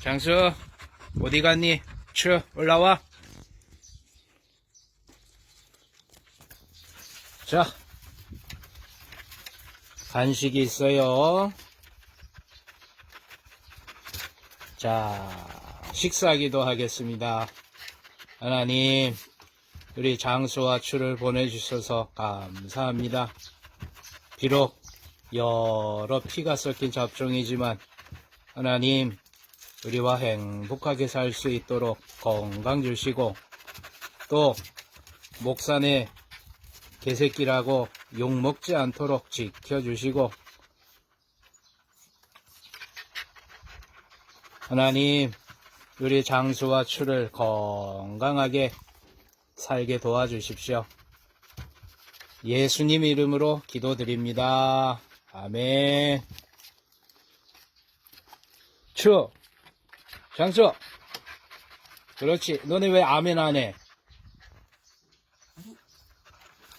장수, 어디 갔니? 추, 올라와. 자, 간식이 있어요. 자, 식사기도 하겠습니다. 하나님, 우리 장수와 추를 보내주셔서 감사합니다. 비록 여러 피가 섞인 잡종이지만 하나님 우리와 행복하게 살 수 있도록 건강 주시고 또 목산의 개새끼라고 욕먹지 않도록 지켜주시고 하나님 우리 장수와 추를 건강하게 살게 도와주십시오. 예수님 이름으로 기도드립니다. 아멘. 추, 장수. 그렇지. 너네 왜 아멘 안 해?